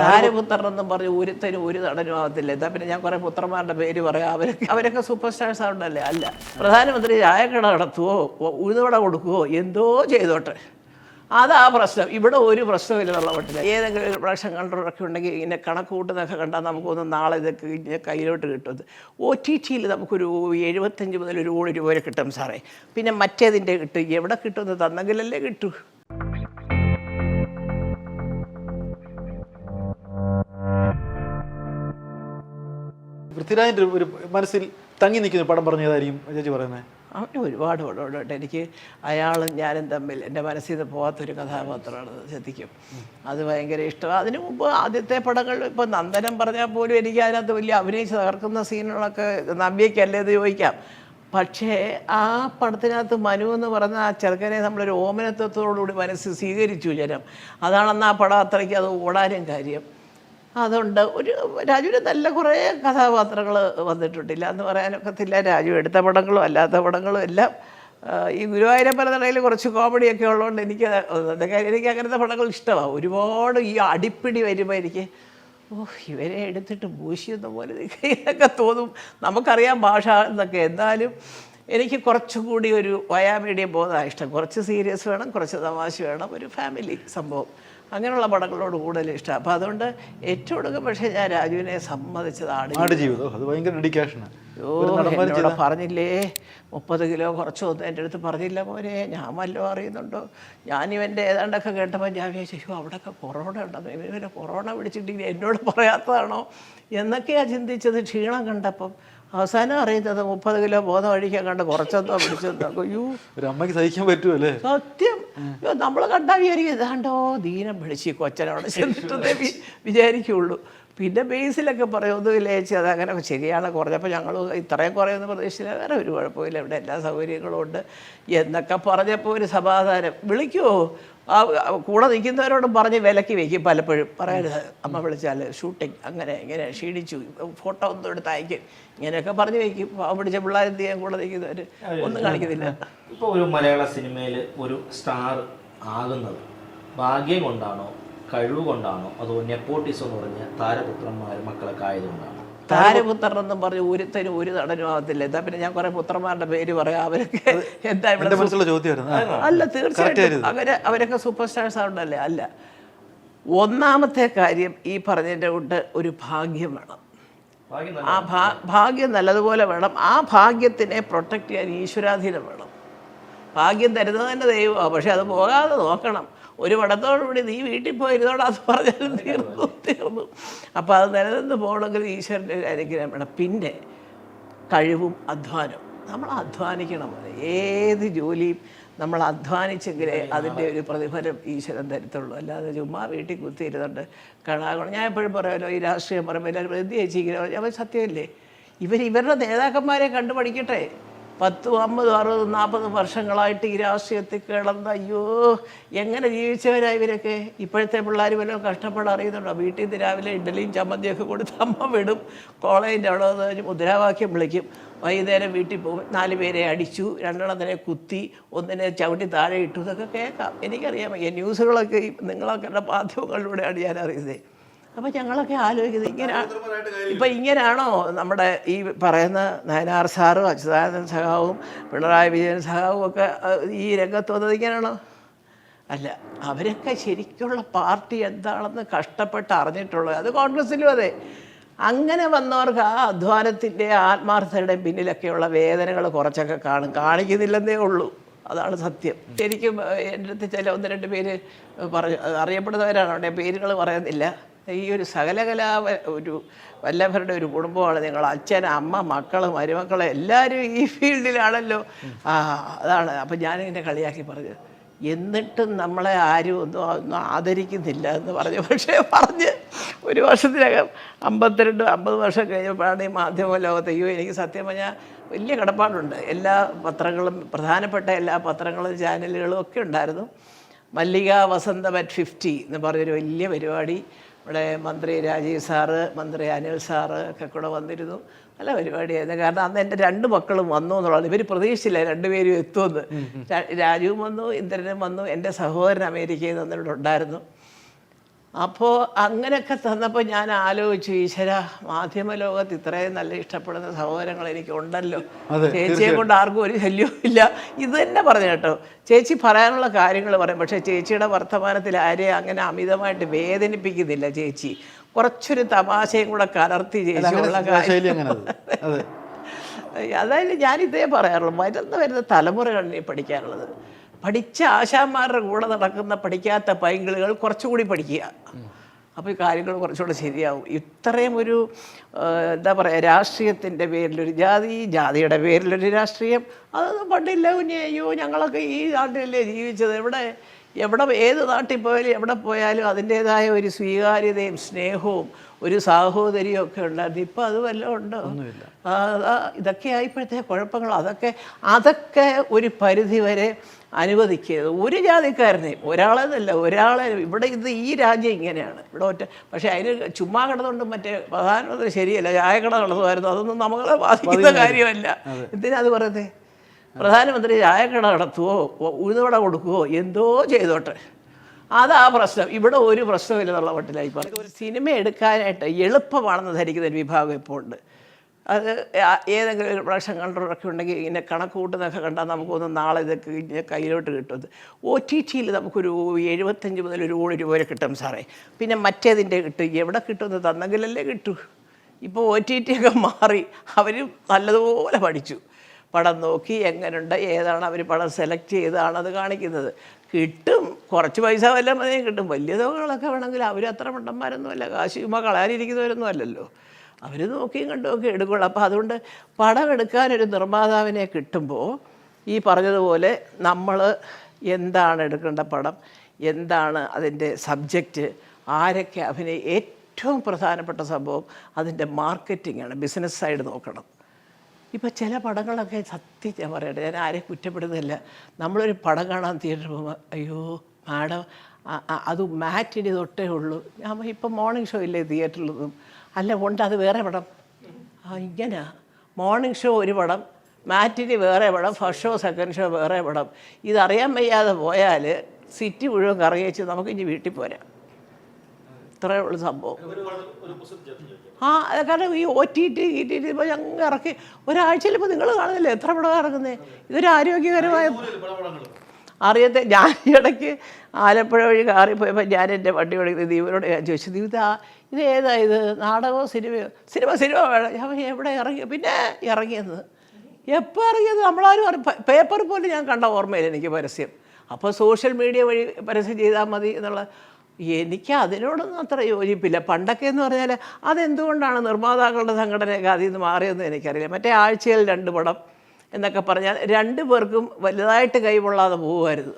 താരപുത്രൻ എന്നും പറഞ്ഞ് ഒരുത്തനും ഒരു നടനും ആവത്തില്ല. എന്താ പിന്നെ ഞാൻ കുറേ പുത്രന്മാരുടെ പേര് പറയാം. അവരൊക്കെ അവരൊക്കെ സൂപ്പർ സ്റ്റാർസ് ആവണ്ടല്ലേ അല്ല. പ്രധാനമന്ത്രി ചായക്കട നടത്തുവോ? ഉഴുതുവട കൊടുക്കുവോ? എന്തോ ചെയ്തോട്ടെ. അതാ പ്രശ്നം. ഇവിടെ ഒരു പ്രശ്നമില്ല എന്നുള്ള മട്ടില്ല ഏതെങ്കിലും ഒരു പ്രാവശ്യം കണ്ടവരൊക്കെ ഉണ്ടെങ്കിൽ ഇങ്ങനെ കണക്ക് കൂട്ടുന്നൊക്കെ കണ്ടാൽ നമുക്കൊന്ന് നാളെ ഇതൊക്കെ ഇങ്ങനെ കയ്യിലോട്ട് കിട്ടും. ഒ ടി ടിയിൽ നമുക്കൊരു എഴുപത്തഞ്ച് മുതൽ ഒരു കോടി രൂപ വരെ കിട്ടും സാറേ. പിന്നെ മറ്റേതിന്റെ കിട്ടും. എവിടെ കിട്ടുമെന്ന് തന്നെങ്കിലല്ലേ കിട്ടൂ. പൃഥ്വിരാജിന്റെ ഒരു മനസ്സിൽ തങ്ങി നിൽക്കുന്ന പടം പറഞ്ഞതായിരിക്കും ചേച്ചി പറയുന്നത്. അവന് ഒരുപാട് പടമുണ്ട് എനിക്ക് അയാളും ഞാനും തമ്മിൽ എന്റെ മനസ്സിൽ നിന്ന് പോകാത്തൊരു കഥാപാത്രമാണ് ശ്രദ്ധിക്കും. അത് ഭയങ്കര ഇഷ്ടമാണ് അതിനു മുമ്പ് ആദ്യത്തെ പടങ്ങൾ ഇപ്പോൾ നന്ദനം പറഞ്ഞാൽ പോലും എനിക്ക് അതിനകത്ത് വലിയ അഭിനയിച്ച് തകർക്കുന്ന സീനുകളൊക്കെ നമ്പിയൊക്കെയല്ലേ എന്ന് ചോദിക്കാം. പക്ഷേ ആ പടത്തിനകത്ത് മനു എന്ന് പറഞ്ഞ ആ ചെറുക്കനെ നമ്മളൊരു ഓമനത്വത്തോടുകൂടി മനസ്സ് സ്വീകരിച്ചു ജനം. അതാണെന്ന് ആ പടം അത്രയ്ക്ക് അത് ഓടാനും കാര്യം. അതുകൊണ്ട് ഒരു രാജുവിന് നല്ല കുറേ കഥാപാത്രങ്ങൾ വന്നിട്ടുണ്ടില്ല. എന്ന് പറയാനൊക്കത്തില്ല. രാജു എടുത്ത പടങ്ങളും അല്ലാത്ത പടങ്ങളും എല്ലാം ഈ ഗുരുവായൂരപ്പന നടയിൽ കുറച്ച് കോമഡിയൊക്കെ ഉള്ളതുകൊണ്ട് എനിക്ക് എനിക്ക് അങ്ങനത്തെ പടങ്ങൾ ഇഷ്ടമാണ്. ഒരുപാട് ഈ അടിപ്പിടി വരുമ്പോൾ എനിക്ക് ഓ ഇവരെ എടുത്തിട്ട് മൂശിയെന്ന പോലെ എന്നൊക്കെ തോന്നും. നമുക്കറിയാം ഭാഷ എന്നൊക്കെ. എന്നാലും എനിക്ക് കുറച്ചുകൂടി ഒരു വയാ മീഡിയം പോകുന്നതാണ് ഇഷ്ടം. കുറച്ച് സീരിയസ് വേണം കുറച്ച് തമാശ വേണം. ഒരു ഫാമിലി സംഭവം. അങ്ങനെയുള്ള പടങ്ങളോട് കൂടുതൽ ഇഷ്ടം. അപ്പോൾ അതുകൊണ്ട് ഏറ്റവും പക്ഷേ ഞാൻ രാജുവിനെ സമ്മതിച്ചതാണ്. എന്നോട് പറഞ്ഞില്ലേ? മുപ്പത് കിലോ കുറച്ചൊന്നും എന്റെ അടുത്ത് പറഞ്ഞില്ല മോനെ. ഞാൻ വല്ലതും അറിയുന്നുണ്ടോ? ഞാൻ ഇവന്റെ ഏതാണ്ടൊക്കെ കേട്ടപ്പോൾ ഞാൻ വിചാരിച്ചു അവിടെ അവിടെയൊക്കെ കൊറോണ ഉണ്ടെന്ന് ഇവരെ കൊറോണ പിടിച്ചിട്ടില്ല എന്നോട് പറയാത്തതാണോ? എന്നൊക്കെയാണ് ചിന്തിച്ചത്. ക്ഷീണം കണ്ടപ്പം അവസാനം അറിയുന്നത് മുപ്പത് കിലോ പോകുന്ന വഴിക്ക് കണ്ട് കുറച്ചെന്തോ പിടിച്ചെന്തോ. അയ്യോ. ഒരു അമ്മയ്ക്ക് സഹിക്കാൻ പറ്റുമല്ലേ സത്യം. നമ്മൾ കണ്ടാൽ വിചാരിക്കും ഇതാണ്ടോ ദീനം പിടിച്ച് കൊച്ചനോട് ചെന്നിട്ടതേ വിചാരിക്കുള്ളൂ. പിന്നെ ബേസിലൊക്കെ പറയുന്നത് അത് അങ്ങനെ ശരിയാണ് കുറഞ്ഞപ്പോൾ ഞങ്ങൾ ഇത്രയും കുറയുന്ന പ്രതീക്ഷിച്ചില്ല. വേറെ ഒരു കുഴപ്പമില്ല ഇവിടെ എല്ലാ സൗകര്യങ്ങളും ഉണ്ട്. എന്നൊക്കെ പറഞ്ഞപ്പോൾ ഒരു സമാധാനം. വിളിക്കുമോ ആ കൂടെ നിൽക്കുന്നവരോടും പറഞ്ഞ് വിലക്കി വയ്ക്കും പലപ്പോഴും. പറയരുത്. അമ്മ വിളിച്ചാൽ ഷൂട്ടിങ് അങ്ങനെ ഇങ്ങനെ ക്ഷീണിച്ചു. ഫോട്ടോ ഒന്നും എടുത്ത് അയക്കും. ഇങ്ങനെയൊക്കെ പറഞ്ഞ് വയ്ക്കും. പിടിച്ച പിള്ളേരെന്ത് ചെയ്യാൻ കൂടെ നിൽക്കുന്നവർ ഒന്നും കാണിക്കുന്നില്ല. ഇപ്പോൾ ഒരു മലയാള സിനിമയിൽ ഒരു സ്റ്റാർ ആകുന്നത് ഭാഗ്യം കൊണ്ടാണോ കഴിവ് കൊണ്ടാണോ അതോ നെപ്പോട്ടിസം എന്ന് പറഞ്ഞ താരപുത്രന്മാർ മക്കളൊക്കെ ആയതുകൊണ്ടാണോ? താരപുത്രൻ എന്നും പറഞ്ഞ് ഒരുത്തനും ഒരു നടനും ആവത്തില്ല. എന്താ പിന്നെ ഞാൻ കുറെ പുത്രന്മാരുടെ പേര് പറയാം. അവരൊക്കെ എന്താ ഇവിടെ മനസ്സിലുള്ള ചോദ്യമായിരുന്നു. അല്ല തീർച്ചയായിട്ടും. അവർ അവരൊക്കെ സൂപ്പർ സ്റ്റാർസ് ആവണ്ടല്ലേ അല്ല. ഒന്നാമത്തെ കാര്യം ഈ പറഞ്ഞതിന്റെ കൊണ്ട് ഒരു ഭാഗ്യം വേണം. ഭാഗ്യം ആ ഭാ ഭാഗ്യം നല്ലതുപോലെ വേണം. ആ ഭാഗ്യത്തിനെ പ്രൊട്ടക്റ്റ് ചെയ്യാൻ ഈശ്വരാധീനം വേണം. ഭാഗ്യം തരുന്നത് തന്നെ ദൈവമാണ്. പക്ഷെ അത് പോകാതെ നോക്കണം. ഒരു വടത്തോടുകൂടി നീ വീട്ടിൽ പോയിരുന്നോടാ അത് പറഞ്ഞാലും തീർന്നു തീർന്നു. അപ്പോൾ അത് നിലനിന്ന് പോകണമെങ്കിൽ ഈശ്വരന്റെ ഒരു അനുഗ്രഹം വേണം. പിന്നെ കഴിവും അധ്വാനവും. നമ്മൾ അധ്വാനിക്കണം. ഏത് ജോലിയും നമ്മൾ അധ്വാനിച്ചെങ്കിലേ അതിന്റെ ഒരു പ്രതിഫലം ഈശ്വരൻ തരത്തുള്ളൂ. അല്ലാതെ ചുമ്മാ വീട്ടിൽ കുത്തിയിരുന്നുണ്ട് കാണാകണം ഞാൻ എപ്പോഴും പറയുമല്ലോ ഈ രാഷ്ട്രീയം പറയുമ്പോൾ എല്ലാവരും എന്ത് ചേച്ചിങ്ങനെ അവർ സത്യമല്ലേ? ഇവർ ഇവരുടെ നേതാക്കന്മാരെ കണ്ടു പഠിക്കട്ടെ പത്തും അമ്പതും അറുപതും നാൽപ്പതും വർഷങ്ങളായിട്ട് ഈ രാഷ്ട്രീയത്തിൽ കിടന്ന് അയ്യോ എങ്ങനെ ജീവിച്ചവരായി ഇവരൊക്കെ? ഇപ്പോഴത്തെ പിള്ളേർ വല്ലതും കഷ്ടപ്പെടാൻ അറിയുന്നുണ്ടോ? വീട്ടിൽ നിന്ന് രാവിലെ ഇഡലിയും ചമ്മന്തിയൊക്കെ കൊടുത്ത് അമ്മ വിടും കോളേജിന്റെ അവിടെ കഴിഞ്ഞ് മുദ്രാവാക്യം വിളിക്കും. വൈകുന്നേരം വീട്ടിൽ പോകും. നാല് പേരെ അടിച്ചു രണ്ടെണ്ണത്തിനെ കുത്തി ഒന്നിനെ ചവിട്ടി താഴെ ഇട്ടു. ഇതൊക്കെ കേൾക്കാം. എനിക്കറിയാം. ഈ ന്യൂസുകളൊക്കെ നിങ്ങളൊക്കെ മാധ്യമങ്ങളിലൂടെയാണ് ഞാൻ അറിയുന്നത്. അപ്പോൾ ഞങ്ങളൊക്കെ ആലോചിക്കുന്നത് ഇങ്ങനെ ഇപ്പം ഇങ്ങനെയാണോ നമ്മുടെ ഈ പറയുന്ന നയനാർ സാറും അച്യുതാനന്ദൻ സഖാവും പിണറായി വിജയൻ സഖാവും ഒക്കെ ഈ രംഗത്ത് വന്നത് ഇങ്ങനെയാണോ? അല്ല അവരൊക്കെ ശരിക്കുള്ള പാർട്ടി എന്താണെന്ന് കഷ്ടപ്പെട്ട് അറിഞ്ഞിട്ടുള്ളത് അത് കോൺഗ്രസ്സിലും അതെ. അങ്ങനെ വന്നവർക്ക് ആ അധ്വാനത്തിന്റെ ആത്മാർത്ഥതയുടെ പിന്നിലൊക്കെയുള്ള വേദനകൾ കുറച്ചൊക്കെ കാണും. കാണിക്കുന്നില്ലെന്നേ ഉള്ളൂ. അതാണ് സത്യം. ശരിക്കും എന്റെ അടുത്ത് ചില ഒന്ന് രണ്ട് പേര് പറഞ്ഞു അറിയപ്പെടുന്നവരാണ്. അവിടെ പേരുകൾ പറയുന്നില്ല. ഈ ഒരു സകലകലാ ഒരു വല്ലഭരുടെ ഒരു കുടുംബമാണ് നിങ്ങൾ. അച്ഛൻ അമ്മ മക്കൾ മരുമക്കൾ എല്ലാവരും ഈ ഫീൽഡിലാണല്ലോ. ആ അതാണ്. അപ്പം ഞാനിങ്ങനെ കളിയാക്കി പറഞ്ഞത് എന്നിട്ടും നമ്മളെ ആരും ഒന്നും ഒന്നും ആദരിക്കുന്നില്ല എന്ന് പറഞ്ഞു. പക്ഷേ പറഞ്ഞ് ഒരു വർഷത്തിനകം അമ്പത്തിരണ്ട് അമ്പത് വർഷം കഴിഞ്ഞപ്പോഴാണ് ഈ മാധ്യമ ലോകത്ത് അയ്യോ എനിക്ക് സത്യം പറഞ്ഞാൽ വലിയ കടപ്പാടുണ്ട്. എല്ലാ പത്രങ്ങളും പ്രധാനപ്പെട്ട എല്ലാ പത്രങ്ങളും ചാനലുകളും ഒക്കെ ഉണ്ടായിരുന്നു. മല്ലിക വസന്തം അറ്റ് ഫിഫ്റ്റി എന്ന് പറഞ്ഞൊരു വലിയ പരിപാടി ഇവിടെ മന്ത്രി രാജീവ് സാറ് മന്ത്രി അനിൽ സാറ് ഒക്കെ കൂടെ വന്നിരുന്നു. നല്ല പരിപാടിയായിരുന്നു. കാരണം അന്ന് എന്റെ രണ്ട് മക്കളും വന്നു എന്നുള്ളത് ഇവർ പ്രതീക്ഷിച്ചില്ല രണ്ടുപേരും എത്തുമെന്ന്. രാജുവും വന്നു ഇന്ദ്രനും വന്നു എന്റെ സഹോദരൻ അമേരിക്കയിൽ നിന്ന് ഇവിടെ ഉണ്ടായിരുന്നു. അപ്പോൾ അങ്ങനെയൊക്കെ തന്നപ്പോൾ ഞാൻ ആലോചിച്ചു ഈശ്വര മാധ്യമ ലോകത്ത് ഇത്രയും നല്ല ഇഷ്ടപ്പെടുന്ന സഹോദരങ്ങൾ എനിക്ക് ഉണ്ടല്ലോ ചേച്ചിയെ കൊണ്ട് ആർക്കും ഒരു ശല്യവും ഇല്ല. ഇത് തന്നെ പറഞ്ഞു കേട്ടോ. ചേച്ചി പറയാനുള്ള കാര്യങ്ങൾ പറയും. പക്ഷേ ചേച്ചിയുടെ വർത്തമാനത്തിൽ ആരെയും അങ്ങനെ അമിതമായിട്ട് വേദനിപ്പിക്കുന്നില്ല ചേച്ചി. കുറച്ചൊരു തമാശയും കൂടെ കലർത്തി ചേച്ചിയുള്ള കാര്യം. അതായത് ഞാൻ ഇതേ പറയാറുള്ളൂ. വരുന്ന വരുന്ന തലമുറകളിൽ പഠിക്കാനുള്ളത് പഠിച്ച ആശാന്മാരുടെ കൂടെ നടക്കുന്ന പഠിക്കാത്ത പൈങ്കിളുകൾ കുറച്ചുകൂടി പഠിക്കുക. അപ്പോൾ ഈ കാര്യങ്ങൾ കുറച്ചുകൂടെ ശരിയാവും. ഇത്രയും ഒരു എന്താ പറയുക രാഷ്ട്രീയത്തിന്റെ പേരിലൊരു ജാതി ജാതിയുടെ പേരിലൊരു രാഷ്ട്രീയം അതൊന്നും പണ്ടില്ല കുഞ്ഞെ അയ്യോ ഞങ്ങളൊക്കെ ഈ നാട്ടിലല്ലേ ജീവിച്ചത്. എവിടെ എവിടെ ഏത് നാട്ടിൽ പോയാലും എവിടെ പോയാലും അതിന്റേതായ ഒരു സ്വീകാര്യതയും സ്നേഹവും ഒരു സാഹോദര്യവും ഒക്കെ ഉണ്ടായിരുന്നു. ഇപ്പം അത് വല്ലതും ഉണ്ടോ? ഇതൊക്കെ ആയിപ്പോഴത്തെ കുഴപ്പങ്ങൾ. അതൊക്കെ അതൊക്കെ ഒരു പരിധി വരെ അനുവദിക്കരുത്. ഒരു ജാതിക്കാരനെയും ഒരാളെന്നല്ല ഒരാളെ ഇവിടെ ഇത് ഈ രാജ്യം ഇങ്ങനെയാണ്. ഇവിടെ ഒറ്റ പക്ഷേ അതിന് ചുമ്മാ കിടന്നുകൊണ്ട് മറ്റേ പ്രധാനമന്ത്രി ശരിയല്ല ചായക്കട നടത്തുമായിരുന്നു. അതൊന്നും നമ്മളെ ബാധിക്കുന്ന കാര്യമല്ല. എന്തിനാ അത് പറയുന്നത് പ്രധാനമന്ത്രി ചായക്കട നടത്തുവോ ഉഴുന്നുവട കൊടുക്കുവോ എന്തോ ചെയ്തോട്ടെ. അതാ പ്രശ്നം. ഇവിടെ ഒരു പ്രശ്നമില്ലെന്നുള്ള മട്ടിലായി പറഞ്ഞു ഒരു സിനിമ എടുക്കാനായിട്ട് എളുപ്പമാണെന്ന് ധരിക്കുന്ന ഒരു വിഭാഗം ഇപ്പോൾ ഉണ്ട് അത് ഏതെങ്കിലും ഒരു കണ്ടൊക്കെ ഉണ്ടെങ്കിൽ ഇങ്ങനെ കണക്ക് കൂട്ടുന്നതൊക്കെ കണ്ടാൽ നമുക്കൊന്ന് നാളെ ഇതൊക്കെ കയ്യിലോട്ട് കിട്ടും. ഒ ടി ടിയിൽ നമുക്കൊരു എഴുപത്തഞ്ച് മുതൽ ഒരു കോടി രൂപ വരെ കിട്ടും സാറേ. പിന്നെ മറ്റേതിന്റെ കിട്ടും. എവിടെ കിട്ടുമെന്ന് തന്നെങ്കിലല്ലേ കിട്ടൂ. ഇപ്പോൾ ഒ ടി ടി ഒക്കെ മാറി അവർ നല്ലതുപോലെ പഠിച്ചു. പടം നോക്കി എങ്ങനെയുണ്ട് ഏതാണ് അവർ പടം സെലക്ട് ചെയ്താണ് അത് കാണിക്കുന്നത്. കിട്ടും കുറച്ച് പൈസ വല്ല മതിയും കിട്ടും. വലിയ തുകകളൊക്കെ വേണമെങ്കിൽ അവർ അത്ര മണ്ടന്മാരൊന്നുമല്ല. കാശ് ചുമ്മാ കളയാനിരിക്കുന്നവരൊന്നും അല്ലല്ലോ. അവർ നോക്കിയും കണ്ടും ഒക്കെ എടുക്കുള്ളൂ. അപ്പോൾ അതുകൊണ്ട് പടം എടുക്കാനൊരു നിർമ്മാതാവിനെ കിട്ടുമ്പോൾ ഈ പറഞ്ഞതുപോലെ നമ്മൾ എന്താണ് എടുക്കേണ്ട പടം എന്താണ് അതിന്റെ സബ്ജക്റ്റ് ആരൊക്കെ അഭിനയ ഏറ്റവും പ്രധാനപ്പെട്ട സംഭവം അതിന്റെ മാർക്കറ്റിംഗ് ആണ് ബിസിനസ് സൈഡ് നോക്കണം. ഇപ്പോൾ ചില പടങ്ങളൊക്കെ സത്യം ഞാൻ പറയട്ടെ ഞാൻ ആരെയും കുറ്റപ്പെടുന്നില്ല നമ്മളൊരു പടം കാണാൻ തിയേറ്ററിൽ പോകുമ്പോൾ അയ്യോ മാഡം അത് മാറ്റിന് തൊട്ടേ ഉള്ളൂ. ഞാൻ ഇപ്പം മോർണിംഗ് ഷോ ഇല്ലേ തിയേറ്ററിലൊന്നും അല്ല ഉണ്ട് അത് വേറെ പടം. ആ ഇങ്ങനെ? മോർണിംഗ് ഷോ ഒരു പടം മാറ്റിന് വേറെ പടം ഫസ്റ്റ് ഷോ സെക്കൻഡ് ഷോ വേറെ പടം. ഇതറിയാൻ വയ്യാതെ പോയാൽ സിറ്റി മുഴുവൻ കറങ്ങിച്ച് നമുക്ക് ഇനി വീട്ടിൽ പോരാം. ഇത്രയേ ഉള്ളൂ സംഭവം. ആ കാരണം ഈ O T T E T T ഇപ്പോൾ ഞങ്ങൾ ഇറക്കി. ഒരാഴ്ചയിൽ ഇപ്പോൾ നിങ്ങൾ കാണുന്നില്ലേ? എത്ര പടം ഇറങ്ങുന്നത് ഇതൊരു ആരോഗ്യകരമായ അറിയത്തെ ഞാൻ ഇടയ്ക്ക് ആലപ്പുഴ വഴി കാറി പോയപ്പോൾ ഞാൻ എന്റെ വണ്ടി ഓടിക്കുന്നത് ദീപനോട് ഞാൻ ചോദിച്ചു ദീപിത ഇത് ഏതാ ഇത്? നാടകമോ സിനിമയോ? സിനിമ സിനിമ വേണം. ഞാൻ എവിടെ ഇറങ്ങി? പിന്നെ ഇറങ്ങിയത്. എപ്പോൾ ഇറങ്ങിയത്? നമ്മളാരും അറി പേപ്പർ പോലും ഞാൻ കണ്ട ഓർമ്മയില്ല എനിക്ക് പരസ്യം. അപ്പോൾ സോഷ്യൽ മീഡിയ വഴി പരസ്യം ചെയ്താൽ മതി എന്നുള്ള എനിക്ക് അതിനോടൊന്നും അത്ര യോജിപ്പില്ല. പണ്ടൊക്കെ എന്ന് പറഞ്ഞാൽ അതെന്തുകൊണ്ടാണ് നിർമ്മാതാക്കളുടെ സംഘടനയൊക്കെ അതിൽ നിന്ന് മാറിയെന്ന് എനിക്കറിയില്ല. മറ്റേ ആഴ്ചയിൽ രണ്ട് പടം എന്നൊക്കെ പറഞ്ഞാൽ രണ്ടു പേർക്കും വലുതായിട്ട് കൈകൊള്ളാതെ പോകുമായിരുന്നു